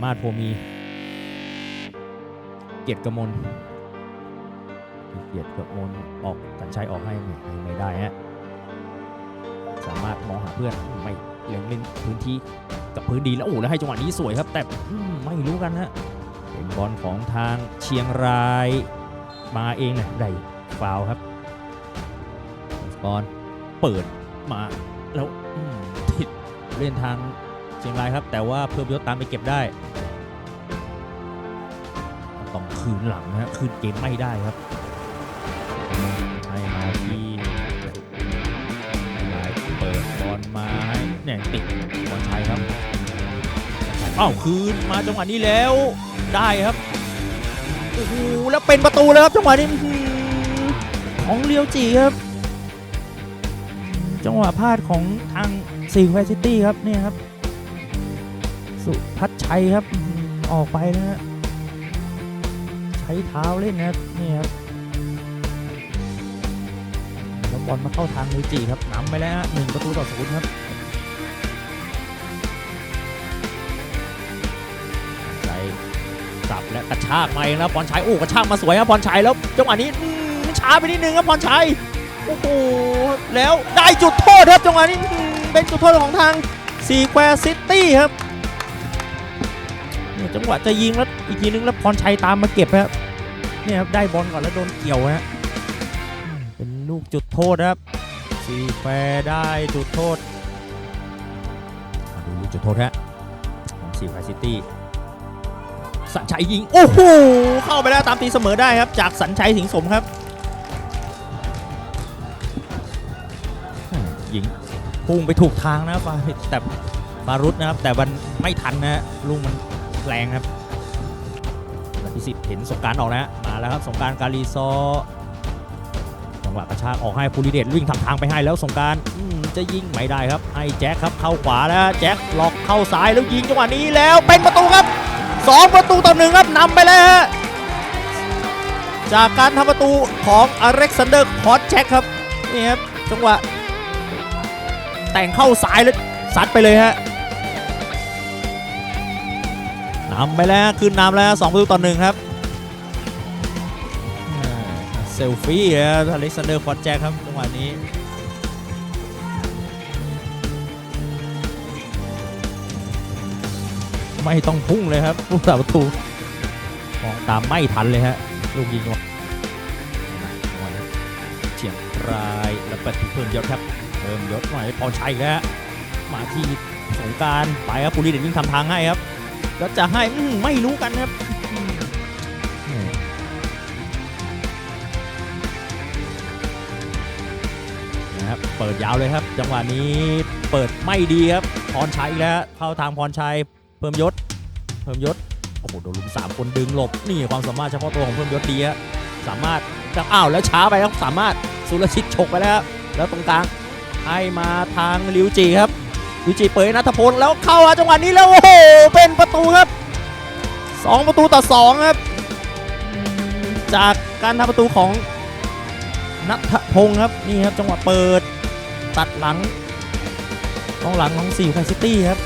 ามารถพมี เกียรติกมลเกียรติกมลออกสัญชัยออกให้ไม่ไม่ได้ฮะสามารถมองหาเพื่อนไม่เล็งเล่นพื้นที่กับพื้นดีแล้วโอ้แล้วให้จังหวะนี้สวยครับ แต่ไม่รู้กันฮะเป็นบอลของทางเชียงรายมาเองนะได้ฟาวครับบอลเปิดมาแล้วติดเล่นทาง เชียงรายครับ แต่ว่าเพิ่มยศตามไปเก็บได้ ต้องคืนหลังนะฮะคืนเกมไม่ได้ครับให้มาที่หลายเปิดบอลมาให้เนี่ยติดบอลชัยครับเอ้าคืนมาจังหวะนี้แล้วได้ครับโอ้โหแล้วเป็นประตูแล้วครับจังหวะนี้ของเลียวจีครับ จังหวะพลาดของทางซีแวซิตี้ครับเนี่ยครับ สุพัชชัยครับออกไปนะฮะใช้เท้าเล่นนะครับนี่ครับแล้วบอลมาเข้าทางลิจิครับนำไปแล้วหนึ่งประตูต่อศูนย์ครับใจสับและกระชากมาเองแล้วพรชัยโอ้กระชากมาสวยครับพรชัยแล้วจังหวะนี้อืมช้าไปนิดนึงครับพรชัยโอ้โหแล้วได้จุดโทษครับจังหวะนี้เป็นจุดโทษของทางซีแควซิตี้ครับ จังหวะจะยิงแล้วอีกทีนึงแล้วพรชัยตามมาเก็บครับเนี่ยครับได้บอลก่อนแล้วโดนเกี่ยวฮะเป็นลูกจุดโทษครับซีแฟร์ได้จุดโทษมาดูลูกจุดโทษฮะของซีแฟร์ซิตี้สัญชัยยิงโอ้โหเข้าไปแล้วตามตีเสมอได้ครับ จากสัญชัยสิงสมครับยิงพุ่งไปถูกทางนะฟาแต่ฟารุตนะครับ แต่มันไม่ทันนะฮะลูกมัน แรงครับนาทีสิบเห็นสงการออกแล้วฮะมาแล้วครับสงการการีซอจังหวะกระชากออกให้ภูริเดชวิ่งทำทางไปให้แล้วสงการจะยิงไม่ได้ครับให้แจ็คครับเข้าขวาแล้วแจ็คล็อกเข้าซ้ายแล้วยิงจังหวะนี้แล้วเป็นประตูครับสองประตูต่อหนึ่งครับนำไปแล้วฮะจากการทำประตูของอเล็กซานเดอร์คอสแจ็คครับนี่ครับจังหวะแต่งเข้าซ้ายแล้วซัดไปเลยฮะ นำไปแล้วขึ้นนำแล้วสองประตูต่อหนึ่งครับเซลฟี่ครับอเล็กซานเดอร์ฟอร์แจ็คครับจังหวะนี้ไม่ต้องพุ่งเลยครับลูกสาประตูมองตามไม่ทันเลยฮะลูกยิงวะจังหวะนี้เฉียงรายแล้วก็เพิ่มยศครับเพิ่มยศหน่อยพอชัยแล้วมาที่สงการไปครับปุริเดชวิ่งทำทางให้ครับ แล้วจะให้อืไม่รู้กันครับนะครับ เปิดยาวเลยครับ จังหวะนี้เปิดไม่ดีครับ พรชัยอีกแล้วเข้าทางพรชัย เพิ่มยศ เพิ่มยศ โอ้โห โดนลุมสามคนดึงหลบ นี่ความสามารถเฉพาะตัวของเพิ่มยศดีครับสามารถจะอ้าวแล้วช้าไปครับ สามารถสุรชิตฉกไปแล้วครับ แล้วตรงกลางให้มาทางลิวจีครับ วจีเปิดนัทพลแล้วเข้ามาจังหวะนี้แล้วโอ้โหเป็นประตูครับสองประตูต่อสองครับ จากการทำประตูของนัทพงศ์ครับนี่ครับจังหวะเปิดตัดหลังกองหลังของสี่ไคซิตี้ครับ